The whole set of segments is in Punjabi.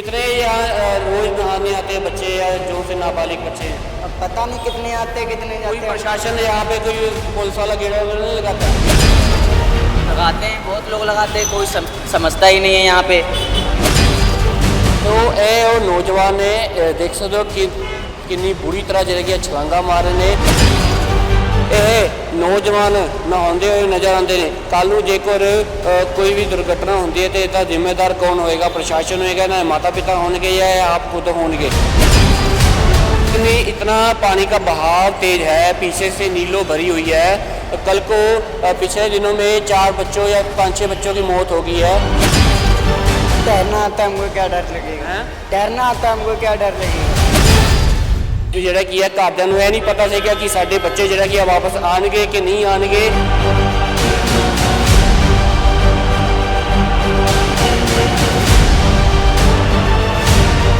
कितने यहाँ अ, रोज नहाने आते हैं बच्चे या जो से नाबालिग बच्चे हैं अब पता नहीं कितने आते कितने कोई जाते हैं प्रशासन यहाँ पे कोई पुलिस वाला गेड़ा वेड़ा नहीं लगाता लगाते हैं बहुत लोग लगाते हैं कोई सम, समझता ही नहीं है यहाँ पे ਤੋ ਇਹ ਉਹ ਨੌਜਵਾਨ ਨੇ ਅ, ਦੇਖ ਸਕਦੇ ਹੋ ਕਿ ਕਿੰਨੀ ਬੁਰੀ ਤਰ੍ਹਾਂ ਜਿਹੜੇ ਕਿ ਛਲਾਂਗਾ ਮਾਰ ਰਹੇ ਨੇ ਇਹ ਨੌਜਵਾਨ ਨਹਾਉਂਦੇ ਹੋਏ ਨਜ਼ਰ ਆਉਂਦੇ ਨੇ ਕੱਲ ਨੂੰ ਜੇਕਰ ਅ, ਕੋਈ ਵੀ ਦੁਰਘਟਨਾ ਹੁੰਦੀ ਹੈ ਤੇ ਇਹਦਾ ਜ਼ਿੰਮੇਦਾਰ ਕੌਣ ਹੋਏਗਾ ਪ੍ਰਸ਼ਾਸਨ ਹੋਏਗਾ ਨਾ ਮਾਤਾ ਪਿਤਾ ਹੋਣਗੇ ਜਾਂ ਇਹ ਆਪ ਖੁਦ होंगे इतनी इतना पानी का बहाव तेज है पीछे से नीलो भरी हुई है कल को अ, पिछले दिनों में चार बच्चों या पाँच छः बच्चों की मौत हो गई है तैरना आता है हमको क्या डर लगेगा हैं? तैरना आता है हमको क्या डर लगेगा ਜੋ ਜਿਹੜਾ ਕੀ ਹੈ ਘਰਦਿਆਂ ਨੂੰ ਇਹ ਨਹੀਂ ਪਤਾ ਸੀਗਾ ਕਿ ਸਾਡੇ ਬੱਚੇ ਜਿਹੜਾ ਕੀ ਆ ਵਾਪਸ ਆਣਗੇ ਕਿ ਨਹੀਂ ਆਣਗੇ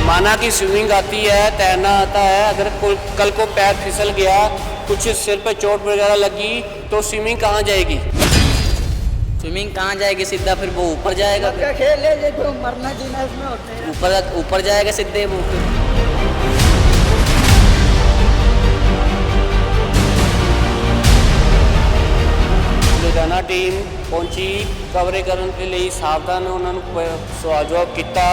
माना कि स्विमिंग आती है तैरना आता है अगर कोई- कल को पैर फिसल गया कुछ सिर पे चोट वगैरह लगी तो स्विमिंग कहाँ जाएगी स्विमिंग कहाँ जाएगी सीधा फिर वो ऊपर जाएगा फिर खेल है देखो मरना जीना इसमें होते हैं ऊपर ऊपर जाएगा सीधे वो फिर ਟੀਮ ਪਹੁੰਚੀ ਕਵਰੇ ਕਰਨ ਦੇ ਲਈ ਸਾਵਧਾਨ ਉਹਨਾਂ ਨੂੰ ਸਵਾਲ ਜਵਾਬ ਕੀਤਾ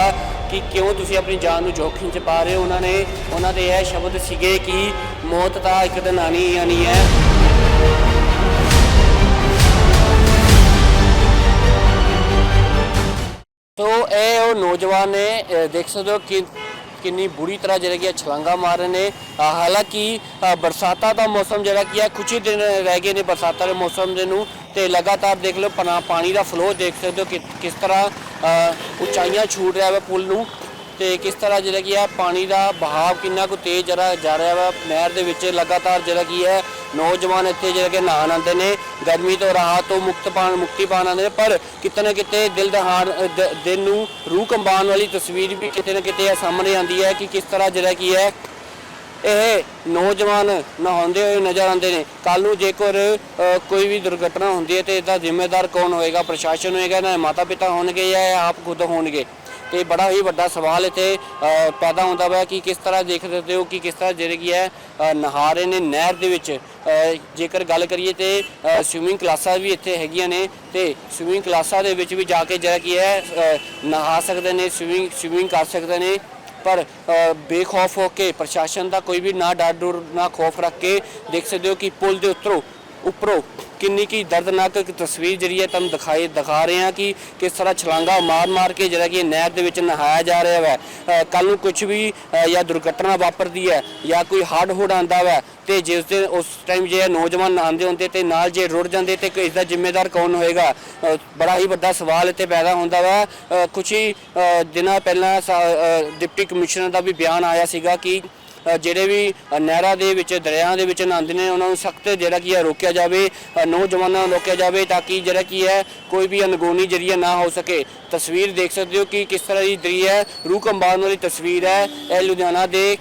ਕਿ ਕਿਉਂ ਤੁਸੀਂ ਆਪਣੀ ਜਾਨ ਨੂੰ ਜੋਖਿਮ 'ਚ ਪਾ ਰਹੇ ਹੋ? ਉਹਨਾਂ ਨੇ, ਉਹਨਾਂ ਦੇ ਇਹ ਸ਼ਬਦ ਸੀਗੇ ਕਿ ਮੌਤ ਤਾਂ ਇੱਕ ਦਿਨ ਆਣੀ ਹੀ ਆਣੀ ਹੈ। ਤੋ ਇਹ ਉਹ ਨੌਜਵਾਨ ਨੇ ਦੇਖ ਸਕਦੇ ਹੋ ਕਿ ਕਿੰਨੀ ਬੁਰੀ ਤਰ੍ਹਾਂ ਜਿਹੜਾ ਕਿ ਛਲਾਂਗਾ ਮਾਰ ਰਹੇ ਨੇ। ਹਾਲਾਂਕਿ ਬਰਸਾਤਾਂ ਦਾ ਮੌਸਮ ਜਿਹੜਾ ਕੀ ਹੈ ਕੁਝ ਹੀ ਦਿਨ ਰਹਿ ਗਏ ਨੇ ਬਰਸਾਤਾਂ ਦੇ ਮੌਸਮ ਦੇ ਨੂੰ। ਤੇ ਲਗਾਤਾਰ ਦੇਖ ਲਓ, ਪਨਾ, ਪਾਣੀ ਦਾ ਫਲੋ ਦੇਖ ਸਕਦੇ ਹੋ ਕਿ ਕਿਸ ਤਰ੍ਹਾਂ ਉਚਾਈਆਂ ਛੂਟ ਰਿਹਾ ਵਾ ਪੁਲ ਨੂੰ। ਤੇ ਕਿਸ ਤਰ੍ਹਾਂ ਜਿਹੜਾ ਕੀ ਹੈ ਪਾਣੀ ਦਾ ਬਹਾਵ ਕਿੰਨਾ ਕੁ ਤੇਜ਼ ਜਰਾ ਜਾ ਰਿਹਾ ਵਾ? ਨਹਿਰ ਦੇ ਵਿੱਚ ਲਗਾਤਾਰ ਜਿਹੜਾ ਕੀ ਹੈ ਨੌਜਵਾਨ ਇੱਥੇ ਜਿਹੜਾ ਕਿ ਨਹਾਉਣ ਆਉਂਦੇ ਨੇ। ਗਰਮੀ ਤੋਂ ਰਾਹਤ ਤੋਂ ਮੁਕਤ ਪਾਣ ਮੁਕਤੀ ਪਾਣ ਆਉਂਦੇ ਨੇ। ਪਰ ਕਿਤੇ ਨਾ ਕਿਤੇ ਦਿਲ ਦਹਾੜ ਅ, ਦਿਲ ਨੂੰ ਰੂਹ ਕੰਬਾਉਣ ਵਾਲੀ ਤਸਵੀਰ ਵੀ ਕਿਤੇ ਨਾ ਕਿਤੇ ਇਹ ਸਾਹਮਣੇ ਆਉਂਦੀ ਹੈ ਕਿ ਕਿਸ ਤਰ੍ਹਾਂ ਜਿਹੜਾ ਕੀ ਹੈ ਇਹ ਨੌਜਵਾਨ ਨਹਾਉਂਦੇ ਹੋਏ ਨਜ਼ਰ ਆਉਂਦੇ ਨੇ। ਕੱਲ ਨੂੰ ਜੇਕਰ ਕੋਈ ਵੀ ਦੁਰਘਟਨਾ ਹੁੰਦੀ ਹੈ ਤੇ ਇਹਦਾ ਜ਼ਿੰਮੇਦਾਰ ਕੌਣ ਹੋਏਗਾ? ਪ੍ਰਸ਼ਾਸਨ ਹੋਏਗਾ ਨਾ ਮਾਤਾ ਪਿਤਾ ਹੋਣਗੇ ਜਾਂ ਆਪ ਖੁਦ ਹੋਣਗੇ? ਤੇ ਬੜਾ ਹੀ ਵੱਡਾ ਸਵਾਲ ਇੱਥੇ ਪੈਦਾ ਹੁੰਦਾ ਵਾ ਕਿ ਕਿਸ ਤਰ੍ਹਾਂ ਦੇਖ ਸਕਦੇ ਹੋ ਕਿ ਕਿਸ ਤਰ੍ਹਾਂ ਜਿਹੜੇ ਕੀ ਹੈ ਨਹਾ ਰਹੇ ਨੇ ਨਹਿਰ ਦੇ ਵਿੱਚ ਜੇਕਰ ਗੱਲ ਕਰੀਏ ਤੇ ਸਵਿਮਿੰਗ ਕਲਾਸਾਂ ਵੀ ਇੱਥੇ ਹੈਗੀਆਂ ਨੇ ਤੇ ਸਵਿਮਿੰਗ ਕਲਾਸਾਂ ਦੇ ਵਿੱਚ ਵੀ ਜਾ ਕੇ ਜਿਹੜਾ ਕੀ ਹੈ ਨਹਾ ਸਕਦੇ ਨੇ ਸਵਿਮਿੰਗ ਸਵਿਮਿੰਗ ਕਰ ਸਕਦੇ ਨੇ, ਪਰ ਬੇਖੌਫ ਹੋ ਕੇ ਪ੍ਰਸ਼ਾਸਨ ਦਾ ਕੋਈ ਵੀ ਨਾ ਡਰ ਡਰ ਨਾ ਖੌਫ ਰੱਖ ਕੇ ਦੇਖ ਸਕਦੇ ਹੋ ਕਿ ਪੁਲ ਦੇ ਉੱਤਰੋਂ ਉੱਪਰੋਂ ਕਿੰਨੀ ਕੀ ਦਰਦਨਾਕ ਤਸਵੀਰ ਜਿਹੜੀ ਹੈ ਤੁਹਾਨੂੰ ਦਿਖਾਈ ਦਿਖਾ ਰਹੇ ਹਾਂ ਕਿ ਕਿਸ ਤਰ੍ਹਾਂ ਛਲਾਂਗਾ ਮਾਰ-ਮਾਰ ਕੇ ਜਿਹੜਾ ਕਿ ਨਹਿਰ ਦੇ ਵਿੱਚ ਨਹਾਇਆ ਜਾ ਰਿਹਾ ਹੈ ਕੱਲ ਨੂੰ ਕੁਝ ਵੀ ਜਾਂ ਦੁਰਘਟਨਾ ਵਾਪਰਦੀ ਹੈ ਜਾਂ ਕੋਈ ਹੱਡ ਹੁੜ ਆਂਦਾ ਵਾ ਤੇ ਜਿਸ ਦਿਨ ਉਸ ਟਾਈਮ ਜੇ ਨੌਜਵਾਨ ਨਹਾਉਂਦੇ ਹੁੰਦੇ ਤੇ ਨਾਲ ਜੇ ਰੁੜ ਜਾਂਦੇ ਤੇ ਇਸ ਦਾ ਜ਼ਿੰਮੇਦਾਰ ਕੌਣ ਹੋਏਗਾ? ਬੜਾ ਹੀ ਵੱਡਾ ਸਵਾਲ ਇੱਥੇ ਪੈਦਾ ਹੁੰਦਾ ਵਾ। ਅ, ਕੁਛ ਹੀ ਦਿਨਾਂ ਪਹਿਲਾਂ ਡਿਪਟੀ ਕਮਿਸ਼ਨਰ ਦਾ ਵੀ ਬਿਆਨ ਆਇਆ ਸੀਗਾ ਕਿ ਜਿਹੜੇ ਵੀ ਨਹਿਰਾਂ ਦੇ ਵਿੱਚ ਦਰਿਆ ਦੇ ਵਿੱਚ ਨਹਾਉਂਦੇ ਨੇ ਉਹਨਾਂ ਨੂੰ ਸਖਤ ਜਿਹੜਾ ਕੀ ਹੈ ਰੋਕਿਆ ਜਾਵੇ ਨੌਜਵਾਨਾਂ ਨੂੰ ਰੋਕਿਆ ਜਾਵੇ ਤਾਂ ਕਿ ਜਿਹੜਾ ਕੀ ਹੈ ਕੋਈ ਵੀ ਅਣਗੌਣੀ ਜਰੀਆ ਨਾ ਹੋ ਸਕੇ। ਤਸਵੀਰ ਦੇਖ ਸਕਦੇ ਹੋ ਕਿ ਕਿਸ ਤਰ੍ਹਾਂ ਦੀ ਜਿਹੜੀ ਹੈ ਰੂਹ ਕੰਬਾਉਣ ਵਾਲੀ ਤਸਵੀਰ ਹੈ। ਇਹ ਲੁਧਿਆਣਾ ਦੇ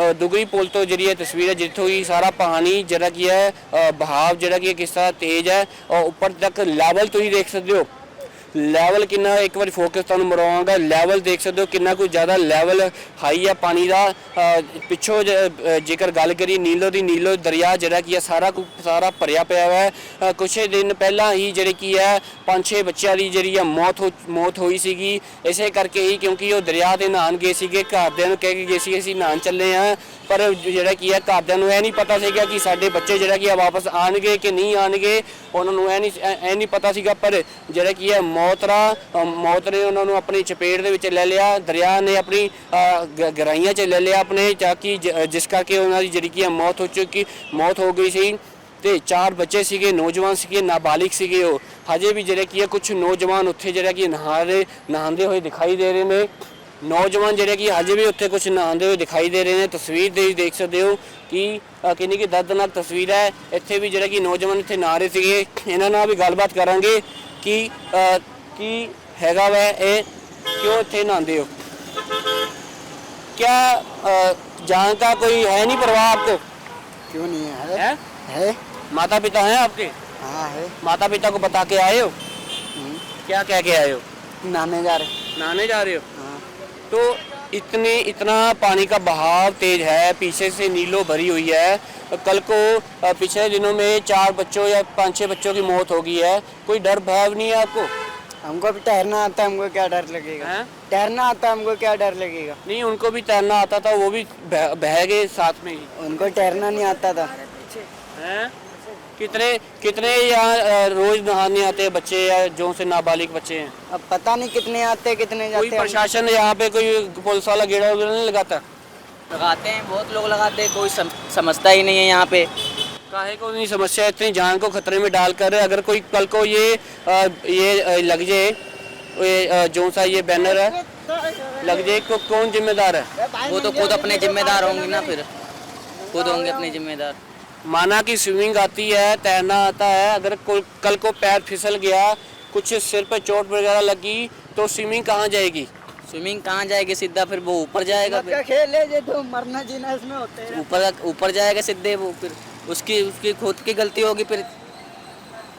ਅ, ਦੁਗਰੀ ਪੁਲ ਤੋਂ ਜਿਹੜੀ ਇਹ ਤਸਵੀਰ ਹੈ ਜਿੱਥੋਂ ਹੀ ਸਾਰਾ ਪਾਣੀ ਜਿਹੜਾ ਕੀ ਹੈ ਬਹਾਵ ਜਿਹੜਾ ਕੀ ਕਿਸ ਤਰ੍ਹਾਂ ਤੇਜ਼ ਹੈ ਔਰ ਉੱਪਰ ਤੱਕ ਲੈਵਲ ਤੁਸੀਂ ਦੇਖ ਸਕਦੇ ਹੋ। ਲੈਵਲ ਕਿੰਨਾ ਇੱਕ ਵਾਰੀ ਫੋਕਸ ਤੁਹਾਨੂੰ ਮਰਵਾਵਾਂਗਾ। ਲੈਵਲ ਦੇਖ ਸਕਦੇ ਹੋ ਕਿੰਨਾ ਕੋਈ ਜ਼ਿਆਦਾ ਲੈਵਲ ਹਾਈ ਆ ਪਾਣੀ ਦਾ। ਪਿੱਛੋਂ ਜੇਕਰ ਗੱਲ ਕਰੀਏ ਨੀਲੋ ਦੀ ਨੀਲੋ ਦਰਿਆ ਜਿਹੜਾ ਕੀ ਹੈ ਸਾਰਾ ਕੁ ਸਾਰਾ ਭਰਿਆ ਪਿਆ ਹੈ। ਅ, ਕੁਛ ਦਿਨ ਪਹਿਲਾਂ ਹੀ ਜਿਹੜੇ ਕੀ ਹੈ ਪੰਜ ਛੇ ਬੱਚਿਆਂ ਦੀ ਜਿਹੜੀ ਆ ਮੌਤ ਹੋ ਮੌਤ ਹੋਈ ਸੀਗੀ। ਇਸੇ ਕਰਕੇ ਹੀ ਕਿਉਂਕਿ ਉਹ ਦਰਿਆ 'ਤੇ ਨਹਾਉਣ ਗਏ ਸੀਗੇ ਘਰਦਿਆਂ ਨੂੰ ਕਹਿ ਕੇ ਗਏ ਸੀ ਅਸੀਂ ਨਹਾਉਣ ਚੱਲੇ ਆ। ਪਰ ਜਿਹੜਾ ਕੀ ਹੈ ਘਰਦਿਆਂ ਨੂੰ ਇਹ ਨਹੀਂ ਪਤਾ ਸੀਗਾ ਕਿ ਸਾਡੇ ਬੱਚੇ ਜਿਹੜਾ ਕੀ ਆ ਵਾਪਸ ਆਣਗੇ ਕਿ ਨਹੀਂ ਆਣਗੇ ਉਹਨਾਂ ਨੂੰ ਇਹ ਨਹੀਂ ਇਹ ਨਹੀਂ ਪਤਾ ਸੀਗਾ ਪਰ ਜਿਹੜਾ ਕੀ ਹੈ ਮੌਤਰਾ ਮੌਤ ਨੇ ਉਹਨਾਂ ਨੂੰ ਆਪਣੀ ਚਪੇਟ ਦੇ ਵਿੱਚ ਲੈ ਲਿਆ ਦਰਿਆ ਨੇ ਆਪਣੀ ਗ- ਗਹਿਰਾਈਆਂ 'ਚ ਲੈ ਲਿਆ ਆਪਣੇ ਤਾਂ ਕਿ ਜਿਸ ਕਰਕੇ ਉਹਨਾਂ ਦੀ ਜਿਹੜੀ ਕੀ ਹੈ ਮੌਤ ਹੋ ਚੁੱਕੀ ਮੌਤ ਹੋ ਗਈ ਸੀ। ਤੇ ਚਾਰ ਬੱਚੇ ਸੀਗੇ ਨੌਜਵਾਨ ਸੀਗੇ ਨਾਬਾਲਿਗ ਸੀਗੇ ਉਹ। ਹਜੇ ਵੀ ਜਿਹੜੇ ਕੀ ਹੈ ਕੁਝ ਨੌਜਵਾਨ ਉੱਥੇ ਜਿਹੜਾ ਕੀ ਨਹਾ ਰਹੇ ਨਹਾਉਂਦੇ ਹੋਏ ਦਿਖਾਈ ਦੇ ਰਹੇ ਨੇ। ਨੌਜਵਾਨ ਜਿਹੜੇ ਕਿ ਹਜੇ ਵੀ ਉੱਥੇ ਕੁਝ ਨਹਾਉਂਦੇ ਹੋਏ ਦਿਖਾਈ ਦੇ ਰਹੇ ਨੇ। ਤਸਵੀਰ ਦੇ ਦੇਖ ਸਕਦੇ ਹੋ ਕਿ ਅ, ਕਿੰਨੀ ਕਿ ਦਰਦਨਾਕ ਤਸਵੀਰ ਹੈ। ਇੱਥੇ ਵੀ ਜਿਹੜੇ ਕਿ ਨੌਜਵਾਨ ਇੱਥੇ ਨਹਾ ਰਹੇ ਸੀਗੇ। ਇਹਨਾਂ ਨਾਲ ਵੀ ਗੱਲਬਾਤ ਕਰਾਂਗੇ ਕਿ ਕੀ ਹੈਗਾ ਵੈ ਇਹ ਕਿਉਂ ਇੱਥੇ ਨਹਾਉਂਦੇ ਹੋ क्या अ, जान का कोई है नहीं परवाह आपको क्यों नहीं है है है माता पिता हैं आपके हाँ है माता पिता को बता के आए हो हम्म, क्या कह के आए हो नहाने जा रहे नहाने जा रहे हो हाँ तो इतनी इतना पानी का बहाव तेज है पीछे से नीलो भरी हुई है कल को अ, पिछले दिनों में चार बच्चों या पाँच छः बच्चों की मौत हो गई है कोई डर भय नहीं है आपको हमको भी तैरना आता है हमको क्या डर लगेगा? हैं? तैरना आता है हमको क्या डर लगेगा? नहीं उनको भी तैरना आता था वो भी बह बह गए साथ में ही। उनको तैरना नहीं आता था। हैं? कितने कितने यहाँ अ, रोज नहाने आते हैं बच्चे या जो से नाबालिग बच्चे हैं? अब पता नहीं कितने आते कितने कोई जाते हैं। प्रशासन यहाँ पे कोई पुलिस वाला गेड़ा वगैरह नहीं लगाता? लगाते हैं बहुत लोग लगाते हैं कोई सम, समझता ही नहीं है यहाँ पे। काहे को नहीं समस्या इतनी जान को खतरे में डालकर अगर कोई कल को ये अ, ये लग जाए ये जो सा ये बैनर है लग जाए तो कौन जिम्मेदार है? वो तो खुद अपने जिम्मेदार होंगे ना फिर। खुद होंगे अपने जिम्मेदार। माना कि स्विमिंग आती है तैरना आता है अगर कल को पैर फिसल गया कुछ सिर पर चोट वगैरह लगी तो स्विमिंग कहाँ जाएगी? स्विमिंग कहाँ जाएगी सीधा फिर वो ऊपर जाएगा फिर। खेल है जो तो मरना जीना इसमें होते हैं? ऊपर ऊपर जाएगा सीधे वो फिर। उसकी उसकी खुद की गलती होगी फिर।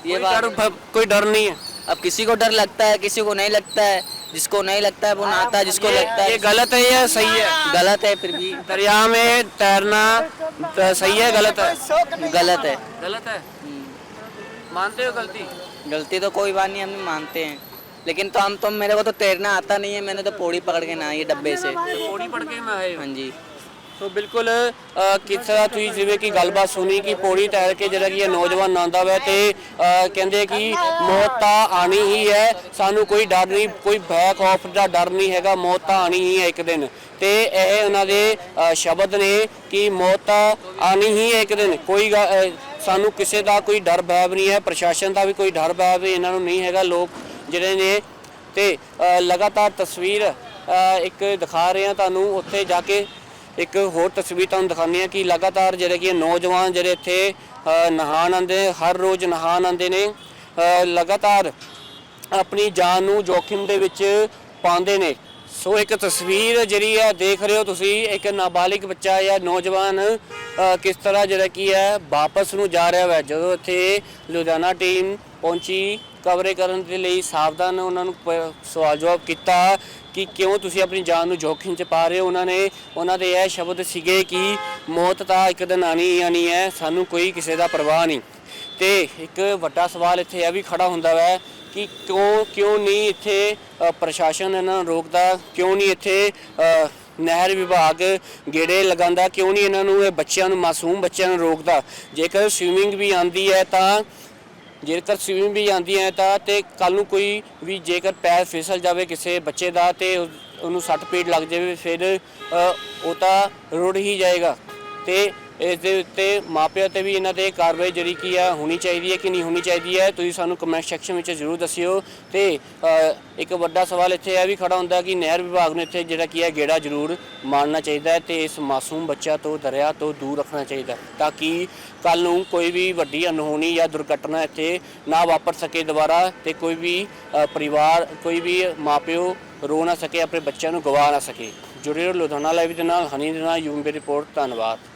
ये बात डर कोई डर नहीं है। अब किसी को डर लगता है किसी को नहीं लगता है जिसको नहीं लगता है वो नहाता है जिसको लगता है। ये गलत है या सही है? गलत है फिर भी। दरिया में तैरना तो सही है गलत है? गलत है। गलत है? मानते हो गलती? गलती तो कोई बात नहीं हम मानते हैं। लेकिन तो हम तो मेरे को तो तैरना आता नहीं है मैंने तो पौड़ी पकड़ के ना ये डब्बे से। पौड़ी पकड़ के मैं हाँ जी। ਸੋ ਬਿਲਕੁਲ ਅ, ਕਿਸ ਤਰ੍ਹਾਂ ਤੁਸੀਂ ਜਿਵੇਂ ਕਿ ਗੱਲਬਾਤ ਸੁਣੀ ਕਿ ਪੌੜੀ ਟਹਿਲ ਕੇ ਜਿਹੜਾ ਕਿ ਇਹ ਨੌਜਵਾਨ ਆਉਂਦਾ ਵਾ ਤੇ ਕਹਿੰਦੇ ਕਿ ਮੌਤ ਤਾਂ ਆਣੀ ਹੀ ਹੈ ਸਾਨੂੰ ਕੋਈ ਡਰ ਨਹੀਂ ਕੋਈ ਬੈਕ ਖੌਫ ਦਾ ਡਰ ਨਹੀਂ ਹੈਗਾ ਮੌਤ ਤਾਂ ਆਣੀ ਹੀ ਹੈ ਇੱਕ ਦਿਨ। ਤੇ ਇਹ ਉਹਨਾਂ ਦੇ ਸ਼ਬਦ ਨੇ ਕਿ ਮੌਤ ਤਾਂ ਆਣੀ ਹੀ ਹੈ ਇੱਕ ਦਿਨ। ਕੋਈ ਗ- ਸਾਨੂੰ ਕਿਸੇ ਦਾ ਕੋਈ ਡਰ ਬੈਬ ਨਹੀਂ ਹੈ ਪ੍ਰਸ਼ਾਸਨ ਦਾ ਵੀ ਕੋਈ ਡਰ ਭੈ ਇਹਨਾਂ ਨੂੰ ਨਹੀਂ ਹੈਗਾ ਲੋਕ ਜਿਹੜੇ ਨੇ ਤੇ ਲਗਾਤਾਰ ਤਸਵੀਰ ਇੱਕ ਦਿਖਾ ਰਹੇ ਹਾਂ ਤੁਹਾਨੂੰ ਉੱਥੇ ਜਾ ਕੇ ਇੱਕ ਹੋਰ ਤਸਵੀਰ ਤੁਹਾਨੂੰ ਦਿਖਾਉਂਦੇ ਹਾਂ ਕਿ ਲਗਾਤਾਰ ਜਿਹੜੇ ਕਿ ਨੌਜਵਾਨ ਜਿਹੜੇ ਇੱਥੇ ਅ, ਨਹਾਉਣ ਆਉਂਦੇ ਹਰ ਰੋਜ਼ ਨਹਾਉਣ ਆਉਂਦੇ ਨੇ ਲਗਾਤਾਰ ਆਪਣੀ ਜਾਨ ਨੂੰ ਜੋਖਿਮ ਦੇ ਵਿੱਚ ਪਾਉਂਦੇ ਨੇ। ਸੋ ਇੱਕ ਤਸਵੀਰ ਜਿਹੜੀ ਆ ਦੇਖ ਰਹੇ ਹੋ ਤੁਸੀਂ ਇੱਕ ਨਾਬਾਲਿਗ ਬੱਚਾ ਜਾਂ ਨੌਜਵਾਨ ਕਿਸ ਤਰ੍ਹਾਂ ਜਿਹੜਾ ਕੀ ਹੈ ਵਾਪਸ ਨੂੰ ਜਾ ਰਿਹਾ ਹੈ ਜਦੋਂ ਇੱਥੇ ਲੁਧਿਆਣਾ ਟੀਮ ਪਹੁੰਚੀ। ਕਵਰੇ ਕਰਨ ਦੇ ਲਈ ਸਾਵਧਾਨ ਉਹਨਾਂ ਨੂੰ ਪ- ਸਵਾਲ ਜਵਾਬ ਕੀਤਾ ਕਿ ਕਿਉਂ ਤੁਸੀਂ ਆਪਣੀ ਜਾਨ ਨੂੰ ਜੋਖਿਮ 'ਚ ਪਾ ਰਹੇ ਹੋ? ਉਹਨਾਂ ਨੇ, ਉਹਨਾਂ ਦੇ ਇਹ ਸ਼ਬਦ ਸੀਗੇ ਕਿ ਮੌਤ ਤਾਂ ਇੱਕ ਦਿਨ ਆਣੀ ਹੀ ਆਣੀ ਹੈ, ਸਾਨੂੰ ਕੋਈ ਕਿਸੇ ਦਾ ਪਰਵਾਹ ਨਹੀਂ। ਤੇ ਇੱਕ ਵੱਡਾ ਸਵਾਲ ਇੱਥੇ ਇਹ ਵੀ ਖੜਾ ਹੁੰਦਾ ਵੈ ਕਿ ਕਿਉਂ ਕਿਉਂ ਨਹੀਂ ਇੱਥੇ ਪ੍ਰਸ਼ਾਸਨ ਇਹਨਾਂ ਨੂੰ ਰੋਕਦਾ? ਕਿਉਂ ਨਹੀਂ ਇੱਥੇ ਨਹਿਰ ਵਿਭਾਗ ਗੇੜੇ ਲਗਾਉਂਦਾ? ਕਿਉਂ ਨਹੀਂ ਇਹਨਾਂ ਨੂੰ ਇਹ ਬੱਚਿਆਂ ਨੂੰ, ਮਾਸੂਮ ਬੱਚਿਆਂ ਨੂੰ ਰੋਕਦਾ? ਜੇਕਰ ਸਵੀਮਿੰਗ ਵੀ ਆਂਦੀ ਹੈ ਤਾਂ ਜੇਕਰ ਸਵਿਮਿੰਗ ਵੀ ਆਉਂਦੀ ਹੈ ਤਾਂ ਤੇ ਕੱਲ ਨੂੰ ਕੋਈ ਵੀ ਜੇਕਰ ਪੈਰ ਫਿਸਲ ਜਾਵੇ ਕਿਸੇ ਬੱਚੇ ਦਾ ਤੇ ਉਹਨੂੰ ਸੱਟ ਪੀੜ ਲੱਗ ਜਾਵੇ, ਫਿਰ ਉਹ ਤਾਂ ਰੁੜ ਹੀ ਜਾਏਗਾ। ਤੇ ਇਸ ਦੇ ਉੱਤੇ ਮਾਪਿਆਂ ਤੇ ਵੀ ਇਹਨਾਂ ਤੇ ਕਾਰਵਾਈ ਜਿਹੜੀ ਕੀ ਆ ਹੋਣੀ ਚਾਹੀਦੀ ਹੈ ਕਿ ਨਹੀਂ ਹੋਣੀ ਚਾਹੀਦੀ ਹੈ, ਤੁਸੀਂ ਸਾਨੂੰ ਕਮੈਂਟ ਸੈਕਸ਼ਨ ਵਿੱਚ ਜ਼ਰੂਰ ਦੱਸਿਓ। ਤੇ ਇੱਕ ਵੱਡਾ ਸਵਾਲ ਇੱਥੇ ਇਹ ਵੀ ਖੜਾ ਹੁੰਦਾ ਕਿ ਨਹਿਰ ਵਿਭਾਗ ਨੂੰ ਇੱਥੇ ਜਿਹੜਾ ਕੀ ਹੈ ਗੇੜਾ ਜ਼ਰੂਰ ਮਾਰਨਾ ਚਾਹੀਦਾ ਹੈ ਤੇ ਇਸ ਮਾਸੂਮ ਬੱਚਾ ਤੋਂ, ਦਰਿਆ ਤੋਂ ਦੂਰ ਰੱਖਣਾ ਚਾਹੀਦਾ ਤਾਂ ਕਿ ਕੱਲ ਨੂੰ ਕੋਈ ਵੀ ਵੱਡੀ ਅਨਹੋਣੀ ਜਾਂ ਦੁਰਘਟਨਾ ਇੱਥੇ ਨਾ ਵਾਪਰ ਸਕੇ ਦੁਬਾਰਾ ਤੇ ਕੋਈ ਵੀ ਪਰਿਵਾਰ, ਕੋਈ ਵੀ ਮਾਪਿਓ ਰੋ ਨਾ ਸਕੇ, ਆਪਣੇ ਬੱਚਿਆਂ ਨੂੰ ਗਵਾ ਨਾ ਸਕੇ। ਜੁੜੇ ਰਹੋ ਲੁਧਿਆਣਾ ਲਾਈਵ ਦੇ ਨਾਲ, ਹਨੀ ਦੇ ਨਾਲ ਯੂਮਬੀ ਰਿਪੋਰਟ, ਧੰਨਵਾਦ।